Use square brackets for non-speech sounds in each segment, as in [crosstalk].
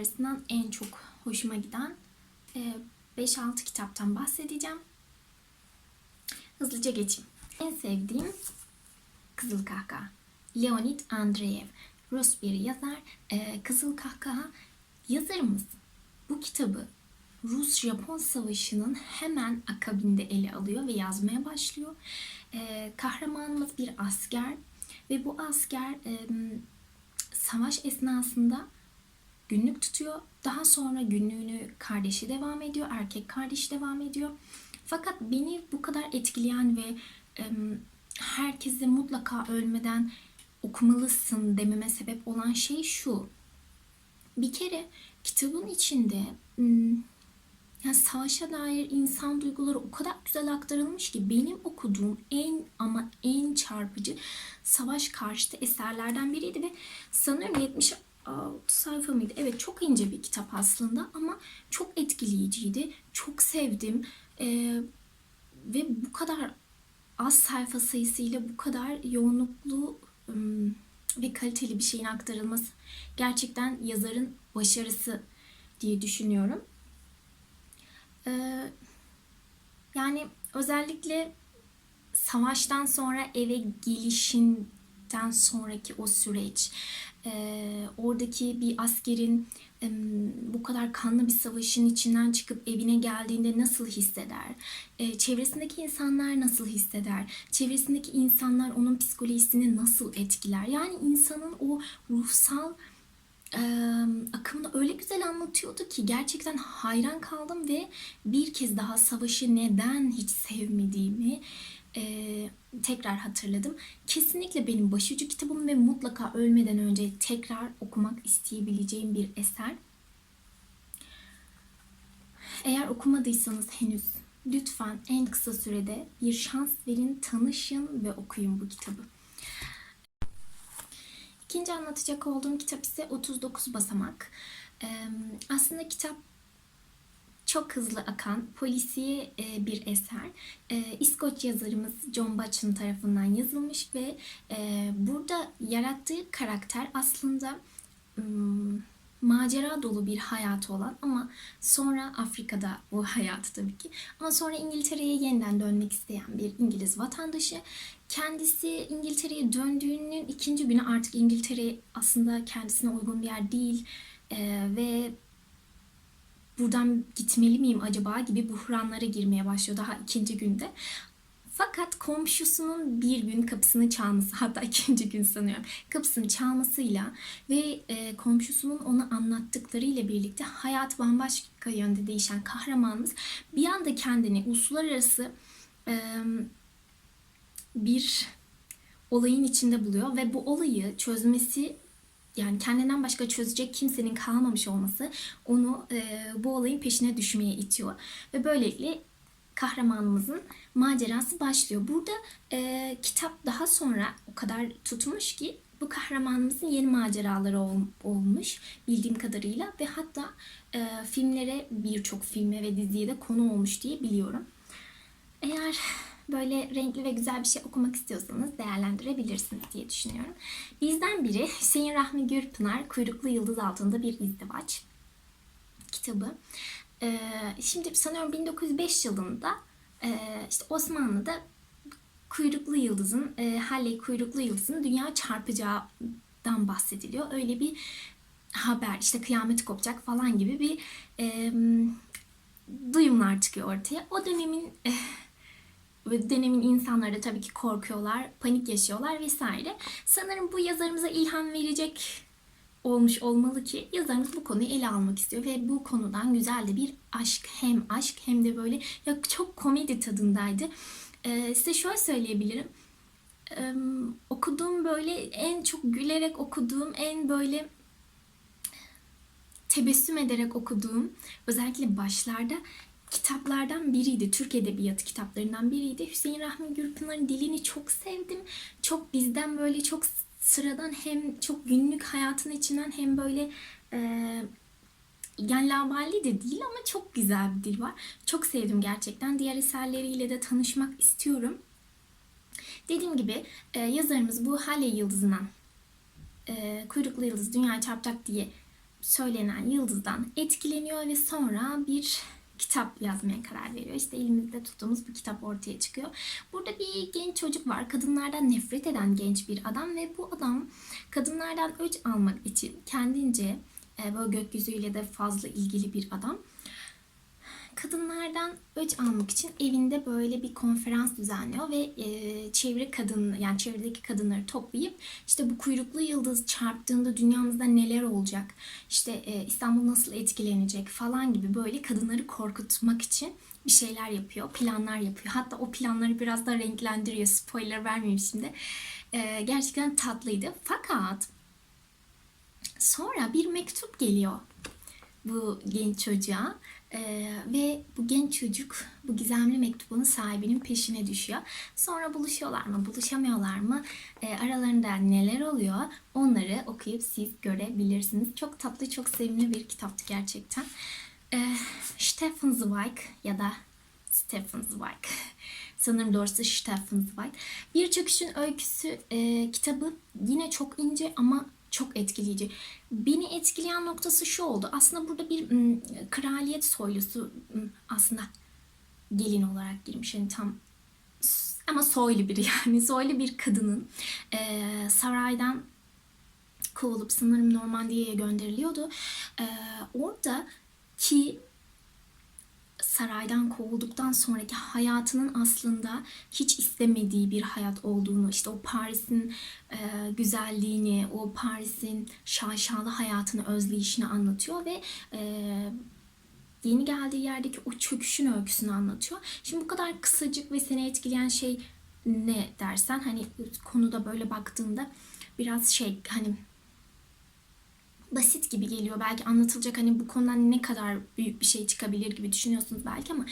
arasından en çok hoşuma giden e, 5-6 kitaptan bahsedeceğim. Hızlıca geçeyim. En sevdiğim Kızıl Kahkaha. Leonid Andreev. Rus bir yazar. Ee, Kızıl Kahkaha yazarımız bu kitabı Rus-Japon Savaşı'nın hemen akabinde ele alıyor ve yazmaya başlıyor. Ee, kahramanımız bir asker ve bu asker e, savaş esnasında günlük tutuyor. Daha sonra günlüğünü kardeşi devam ediyor, erkek kardeşi devam ediyor. Fakat beni bu kadar etkileyen ve e, herkese mutlaka ölmeden okumalısın dememe sebep olan şey şu. Bir kere kitabın içinde yani savaşa dair insan duyguları o kadar güzel aktarılmış ki benim okuduğum en ama en çarpıcı savaş karşıtı eserlerden biriydi ve sanıyorum 76 sayfa mıydı? Evet çok ince bir kitap aslında ama çok etkileyiciydi. Çok sevdim. Ee, ve bu kadar az sayfa sayısıyla bu kadar yoğunluklu ve kaliteli bir şeyin aktarılması gerçekten yazarın başarısı diye düşünüyorum. Ee, yani özellikle savaştan sonra eve gelişinden sonraki o süreç, e, oradaki bir askerin e, bu kadar kanlı bir savaşın içinden çıkıp evine geldiğinde nasıl hisseder? E, çevresindeki insanlar nasıl hisseder? Çevresindeki insanlar onun psikolojisini nasıl etkiler? Yani insanın o ruhsal e, akımını öyle güzel anlatıyordu ki gerçekten hayran kaldım ve bir kez daha savaşı neden hiç sevmediğimi e, tekrar hatırladım. Kesinlikle benim başucu kitabım ve mutlaka ölmeden önce tekrar okumak isteyebileceğim bir eser. Eğer okumadıysanız henüz lütfen en kısa sürede bir şans verin, tanışın ve okuyun bu kitabı. İkinci anlatacak olduğum kitap ise 39 Basamak. Ee, aslında kitap çok hızlı akan polisiye bir eser. E, İskoç yazarımız John Batchelor tarafından yazılmış ve e, burada yarattığı karakter aslında macera dolu bir hayatı olan ama sonra Afrika'da bu [laughs] hayatı tabii ki ama sonra İngiltere'ye yeniden dönmek isteyen bir İngiliz vatandaşı. Kendisi İngiltere'ye döndüğünün ikinci günü artık İngiltere aslında kendisine uygun bir yer değil ee, ve buradan gitmeli miyim acaba gibi buhranlara girmeye başlıyor daha ikinci günde. Fakat komşusunun bir gün kapısını çalması, [laughs] hatta ikinci gün sanıyorum, kapısını çalmasıyla ve e, komşusunun ona anlattıklarıyla birlikte hayat bambaşka yönde değişen kahramanımız bir anda kendini uluslararası e, bir olayın içinde buluyor ve bu olayı çözmesi yani kendinden başka çözecek kimsenin kalmamış olması onu e, bu olayın peşine düşmeye itiyor. Ve böylelikle kahramanımızın macerası başlıyor. Burada e, kitap daha sonra o kadar tutmuş ki bu kahramanımızın yeni maceraları ol, olmuş bildiğim kadarıyla ve hatta e, filmlere birçok filme ve diziye de konu olmuş diye biliyorum. Eğer böyle renkli ve güzel bir şey okumak istiyorsanız değerlendirebilirsiniz diye düşünüyorum. Bizden biri Hüseyin Rahmi Gürpınar Kuyruklu Yıldız Altında Bir İzdivaç kitabı. Ee, şimdi sanıyorum 1905 yılında e, işte Osmanlı'da Kuyruklu Yıldız'ın, e, Halley Kuyruklu Yıldız'ın dünya çarpacağından bahsediliyor. Öyle bir haber işte kıyamet kopacak falan gibi bir e, duyumlar çıkıyor ortaya. O dönemin e, dönemin insanları da tabii ki korkuyorlar, panik yaşıyorlar vesaire. Sanırım bu yazarımıza ilham verecek olmuş olmalı ki yazarımız bu konuyu ele almak istiyor ve bu konudan güzel de bir aşk hem aşk hem de böyle ya çok komedi tadındaydı. Ee, size şöyle söyleyebilirim. Ee, okuduğum böyle en çok gülerek okuduğum en böyle tebessüm ederek okuduğum özellikle başlarda kitaplardan biriydi. Türk Edebiyatı kitaplarından biriydi. Hüseyin Rahmi Gürpınar'ın dilini çok sevdim. Çok bizden böyle çok sıradan hem çok günlük hayatın içinden hem böyle e, yani labali de değil ama çok güzel bir dil var. Çok sevdim gerçekten. Diğer eserleriyle de tanışmak istiyorum. Dediğim gibi e, yazarımız bu Halley yıldızından e, kuyruklu yıldız dünya çarpacak diye söylenen yıldızdan etkileniyor ve sonra bir kitap yazmaya karar veriyor. İşte elimizde tuttuğumuz bu kitap ortaya çıkıyor. Burada bir genç çocuk var. Kadınlardan nefret eden genç bir adam ve bu adam kadınlardan öç almak için kendince e, böyle gökyüzüyle de fazla ilgili bir adam kadınlardan öç almak için evinde böyle bir konferans düzenliyor ve e, çevre kadın yani çevredeki kadınları toplayıp işte bu kuyruklu yıldız çarptığında dünyamızda neler olacak işte e, İstanbul nasıl etkilenecek falan gibi böyle kadınları korkutmak için bir şeyler yapıyor planlar yapıyor. Hatta o planları biraz da renklendiriyor. Spoiler vermeyeyim şimdi. E, gerçekten tatlıydı. Fakat sonra bir mektup geliyor bu genç çocuğa Ee, ve bu genç çocuk bu gizemli mektubun sahibinin peşine düşüyor. Sonra buluşuyorlar mı, buluşamıyorlar mı, Ee, aralarında neler oluyor onları okuyup siz görebilirsiniz. Çok tatlı, çok sevimli bir kitaptı gerçekten. Ee, Stefan Zweig ya da Stefan Zweig. [laughs] Sanırım doğrusu Stefan Zweig. Bir Çöküşün Öyküsü e, kitabı yine çok ince ama çok etkileyici. Beni etkileyen noktası şu oldu. Aslında burada bir kraliyet soylusu aslında gelin olarak girmiş. Yani tam ama soylu biri [laughs] yani soylu bir kadının e, saraydan kovulup sanırım Normandiya'ya gönderiliyordu. E, orada ki saraydan kovulduktan sonraki hayatının aslında hiç istemediği bir hayat olduğunu, işte o Paris'in e, güzelliğini, o Paris'in şaşalı hayatını özleyişini anlatıyor ve e, yeni geldiği yerdeki o çöküşün öyküsünü anlatıyor. Şimdi bu kadar kısacık ve seni etkileyen şey ne dersen hani konuda böyle baktığında biraz şey hani basit gibi geliyor. Belki anlatılacak hani bu konudan ne kadar büyük bir şey çıkabilir gibi düşünüyorsunuz belki ama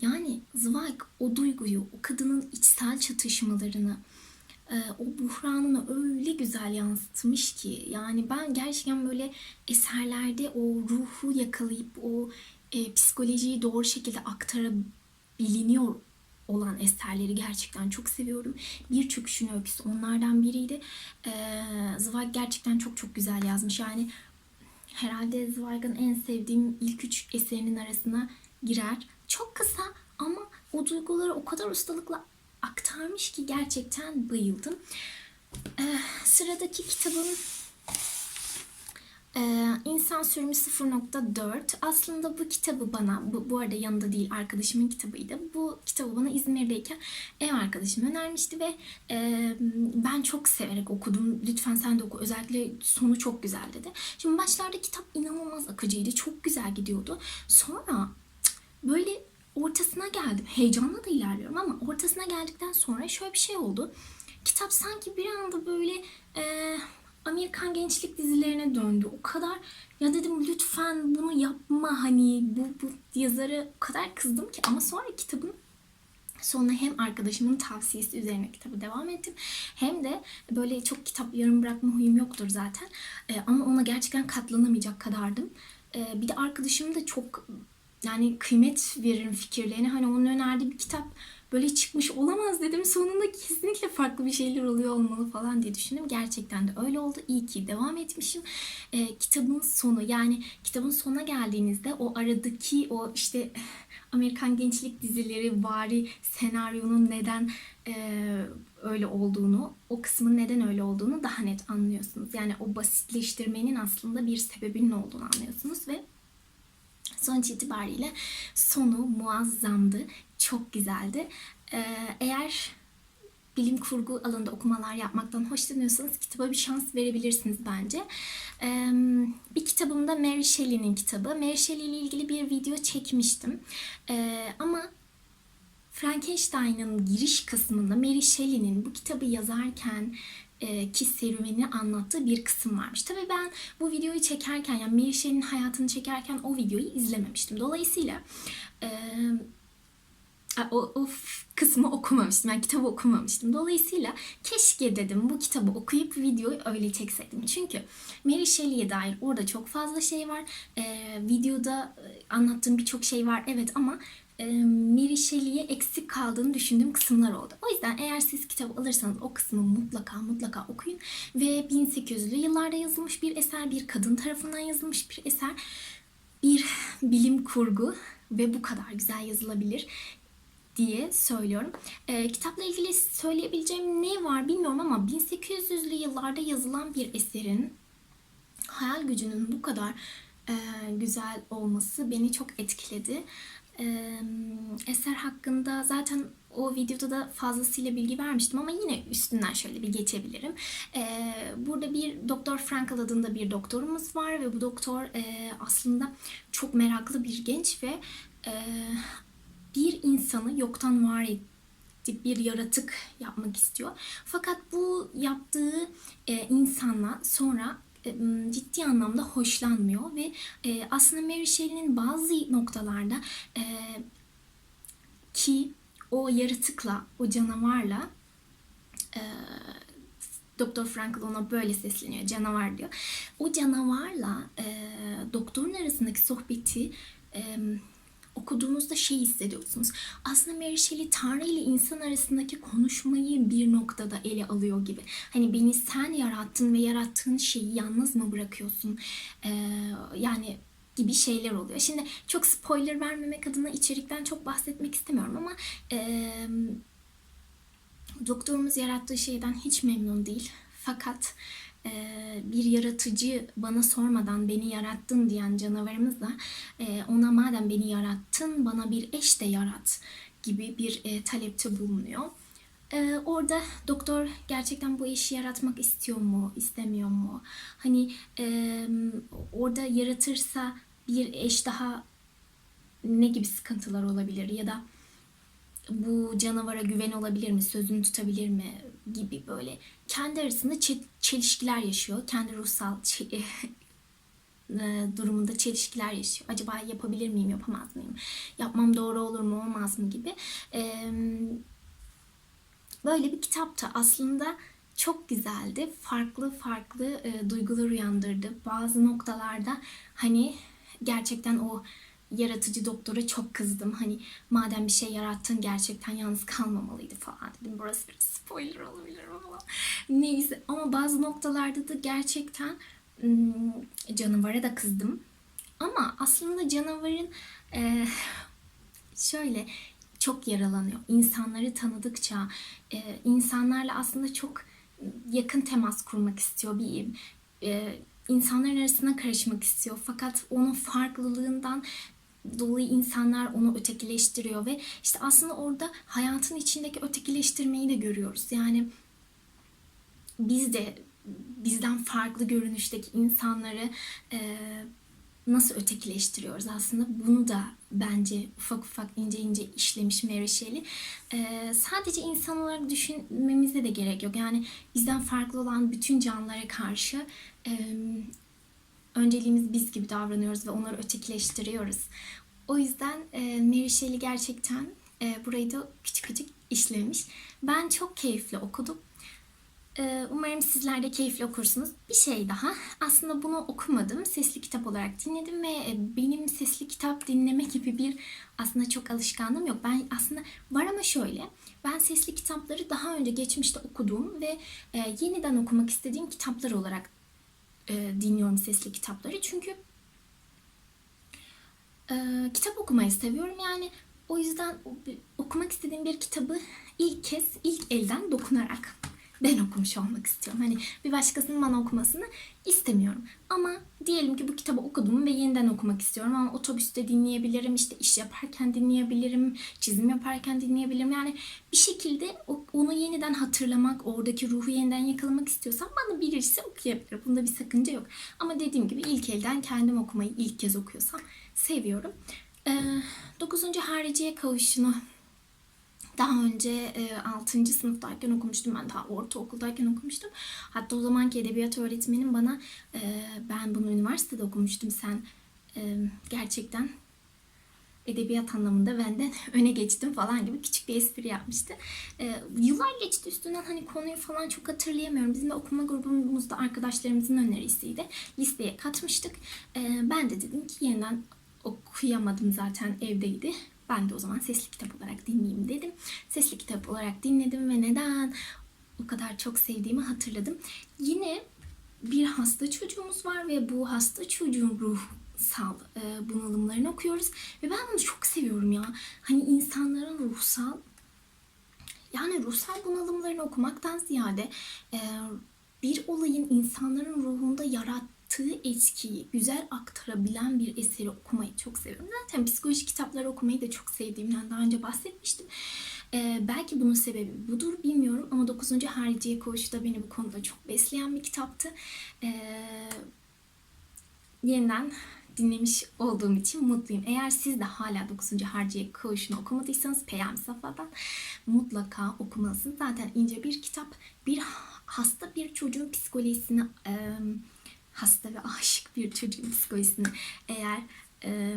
yani Zweig o duyguyu, o kadının içsel çatışmalarını, e, o buhranını öyle güzel yansıtmış ki yani ben gerçekten böyle eserlerde o ruhu yakalayıp o e, psikolojiyi doğru şekilde aktarabiliyor olan eserleri gerçekten çok seviyorum. Bir çöküşün öyküsü onlardan biriydi. Ee, Zweig gerçekten çok çok güzel yazmış. Yani herhalde Zweig'ın en sevdiğim ilk üç eserinin arasına girer. Çok kısa ama o duyguları o kadar ustalıkla aktarmış ki gerçekten bayıldım. Ee, sıradaki kitabım ee, İnsan Sürümü 0.4 aslında bu kitabı bana bu, bu arada yanında değil arkadaşımın kitabıydı. Bu kitabı bana İzmir'deyken ev arkadaşım önermişti ve e, ben çok severek okudum. Lütfen sen de oku. Özellikle sonu çok güzel dedi. Şimdi başlarda kitap inanılmaz akıcıydı. Çok güzel gidiyordu. Sonra böyle ortasına geldim. Heyecanla da ilerliyorum ama ortasına geldikten sonra şöyle bir şey oldu. Kitap sanki bir anda böyle e, Amerikan gençlik dizilerine döndü. O kadar ya dedim lütfen bunu yapma hani bu, bu yazarı o kadar kızdım ki ama sonra kitabın Sonra hem arkadaşımın tavsiyesi üzerine kitabı devam ettim. Hem de böyle çok kitap yarım bırakma huyum yoktur zaten. Ee, ama ona gerçekten katlanamayacak kadardım. Ee, bir de arkadaşım da çok yani kıymet veririm fikirlerine. Hani onun önerdiği bir kitap böyle çıkmış olamaz dedim. Sonunda kesinlikle farklı bir şeyler oluyor olmalı falan diye düşündüm. Gerçekten de öyle oldu. İyi ki devam etmişim. E, kitabın sonu yani kitabın sonuna geldiğinizde o aradaki o işte [laughs] Amerikan gençlik dizileri vari senaryonun neden e, öyle olduğunu, o kısmın neden öyle olduğunu daha net anlıyorsunuz. Yani o basitleştirmenin aslında bir sebebinin olduğunu anlıyorsunuz ve sonuç itibariyle sonu muazzamdı. Çok güzeldi. Ee, eğer bilim kurgu alanında okumalar yapmaktan hoşlanıyorsanız kitaba bir şans verebilirsiniz bence. Bir kitabımda Mary Shelley'nin kitabı. Mary Shelley ile ilgili bir video çekmiştim. Ee, ama Frankenstein'ın giriş kısmında Mary Shelley'nin bu kitabı yazarken ki serüvenini anlattığı bir kısım varmış. Tabii ben bu videoyu çekerken yani Shelley'nin hayatını çekerken o videoyu izlememiştim. Dolayısıyla e, o, o kısmı okumamıştım. Yani kitabı okumamıştım. Dolayısıyla keşke dedim bu kitabı okuyup videoyu öyle çekseydim. Çünkü Mary Shelley'e dair orada çok fazla şey var. Ee, videoda anlattığım birçok şey var. Evet ama e, Shelley'e eksik kaldığını düşündüğüm kısımlar oldu. O yüzden eğer siz kitap alırsanız o kısmı mutlaka mutlaka okuyun. Ve 1800'lü yıllarda yazılmış bir eser, bir kadın tarafından yazılmış bir eser. Bir bilim kurgu ve bu kadar güzel yazılabilir diye söylüyorum. Ee, kitapla ilgili söyleyebileceğim ne var bilmiyorum ama 1800'lü yıllarda yazılan bir eserin hayal gücünün bu kadar e, güzel olması beni çok etkiledi. Eser hakkında zaten o videoda da fazlasıyla bilgi vermiştim ama yine üstünden şöyle bir geçebilirim. Burada bir Doktor Frankl adında bir doktorumuz var ve bu doktor aslında çok meraklı bir genç ve bir insanı yoktan var edip bir yaratık yapmak istiyor. Fakat bu yaptığı e, insanla sonra ciddi anlamda hoşlanmıyor ve e, aslında Mary Shelley'nin bazı noktalarda e, ki o yaratıkla, o canavarla e, Doktor Frankl ona böyle sesleniyor, canavar diyor. O canavarla doktorun arasındaki sohbeti okuduğunuzda şey hissediyorsunuz. Aslında Mary Shelley Tanrı ile insan arasındaki konuşmayı bir noktada ele alıyor gibi. Hani beni sen yarattın ve yarattığın şeyi yalnız mı bırakıyorsun? Ee, yani gibi şeyler oluyor. Şimdi çok spoiler vermemek adına içerikten çok bahsetmek istemiyorum ama e, doktorumuz yarattığı şeyden hiç memnun değil. Fakat bir yaratıcı bana sormadan beni yarattın diyen canavarımız da e, ona madem beni yarattın bana bir eş de yarat gibi bir e, talepte bulunuyor. E, orada doktor gerçekten bu eşi yaratmak istiyor mu, istemiyor mu? Hani e, orada yaratırsa bir eş daha ne gibi sıkıntılar olabilir ya da bu canavara güven olabilir mi, sözünü tutabilir mi gibi böyle kendi arasında çe- çelişkiler yaşıyor. Kendi ruhsal [laughs] e, durumunda çelişkiler yaşıyor. Acaba yapabilir miyim, yapamaz mıyım? Yapmam doğru olur mu, olmaz mı gibi. Böyle bir kitaptı. Aslında çok güzeldi. Farklı farklı e, duygular uyandırdı. Bazı noktalarda hani gerçekten o yaratıcı doktora çok kızdım. Hani madem bir şey yarattın gerçekten yalnız kalmamalıydı falan dedim. Burası biraz spoiler olabilir falan. Neyse ama bazı noktalarda da gerçekten ım, canavara da kızdım. Ama aslında canavarın e, şöyle çok yaralanıyor. İnsanları tanıdıkça e, insanlarla aslında çok yakın temas kurmak istiyor. Bir e, insanların arasına karışmak istiyor. Fakat onun farklılığından dolayı insanlar onu ötekileştiriyor ve işte aslında orada hayatın içindeki ötekileştirmeyi de görüyoruz. Yani biz de bizden farklı görünüşteki insanları e, nasıl ötekileştiriyoruz aslında bunu da bence ufak ufak ince ince işlemiş Mary Shelley. E, sadece insan olarak düşünmemize de gerek yok. Yani bizden farklı olan bütün canlılara karşı e, önceliğimiz biz gibi davranıyoruz ve onları ötekileştiriyoruz. O yüzden e, Mary Shelley gerçekten e, burayı da küçük küçük işlemiş. Ben çok keyifli okudum. E, umarım sizler de keyifli okursunuz. Bir şey daha. Aslında bunu okumadım. Sesli kitap olarak dinledim ve e, benim sesli kitap dinleme gibi bir aslında çok alışkanlığım yok. Ben aslında var ama şöyle. Ben sesli kitapları daha önce geçmişte okuduğum ve e, yeniden okumak istediğim kitaplar olarak e, dinliyorum sesli kitapları. Çünkü e, kitap okumayı seviyorum. Yani o yüzden okumak istediğim bir kitabı ilk kez ilk elden dokunarak ben okumuş olmak istiyorum. Hani bir başkasının bana okumasını istemiyorum. Ama diyelim ki bu kitabı okudum ve yeniden okumak istiyorum ama otobüste dinleyebilirim, işte iş yaparken dinleyebilirim, çizim yaparken dinleyebilirim. Yani bir şekilde onu yeniden hatırlamak, oradaki ruhu yeniden yakalamak istiyorsam bana birisi okuyabilir. Bunda bir sakınca yok. Ama dediğim gibi ilk elden kendim okumayı ilk kez okuyorsam seviyorum. Ee, 9. Hariciye Kavuşunu daha önce e, 6. sınıftayken okumuştum. Ben daha ortaokuldayken okumuştum. Hatta o zamanki edebiyat öğretmenim bana e, ben bunu üniversitede okumuştum. Sen e, gerçekten edebiyat anlamında benden [laughs] öne geçtim falan gibi küçük bir espri yapmıştı. E, yıllar geçti üstünden hani konuyu falan çok hatırlayamıyorum. Bizim de okuma grubumuzda arkadaşlarımızın önerisiydi. Listeye katmıştık. E, ben de dedim ki yeniden okuyamadım zaten evdeydi. Ben de o zaman sesli kitap olarak dinleyeyim dedim. Sesli kitap olarak dinledim ve neden o kadar çok sevdiğimi hatırladım. Yine bir hasta çocuğumuz var ve bu hasta çocuğun ruhsal e, bunalımlarını okuyoruz. Ve ben bunu çok seviyorum ya. Hani insanların ruhsal yani ruhsal bunalımlarını okumaktan ziyade e, bir olayın insanların ruhunda yarattığı etkiyi güzel aktarabilen bir eseri okumayı çok seviyorum. Zaten psikoloji kitapları okumayı da çok sevdiğimden daha önce bahsetmiştim. E, belki bunun sebebi budur bilmiyorum ama 9. Hariciye Koğuşu da beni bu konuda çok besleyen bir kitaptı. E, yeniden dinlemiş olduğum için mutluyum. Eğer siz de hala 9. Harciye Koğuşu'nu okumadıysanız Peyami Safa'dan mutlaka okumalısınız. Zaten ince bir kitap. Bir hasta bir çocuğun psikolojisini e, hasta ve aşık bir çocuğun psikolojisini eğer e,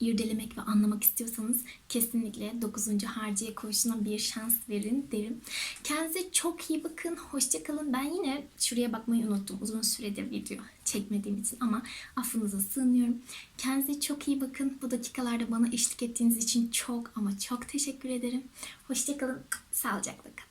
irdelemek ve anlamak istiyorsanız kesinlikle 9. Harciye Koğuşu'na bir şans verin derim. Kendinize çok iyi bakın. Hoşçakalın. Ben yine şuraya bakmayı unuttum. Uzun süredir video çekmediğim için ama affınıza sığınıyorum. Kendinize çok iyi bakın. Bu dakikalarda bana eşlik ettiğiniz için çok ama çok teşekkür ederim. Hoşçakalın. Sağlıcakla kalın.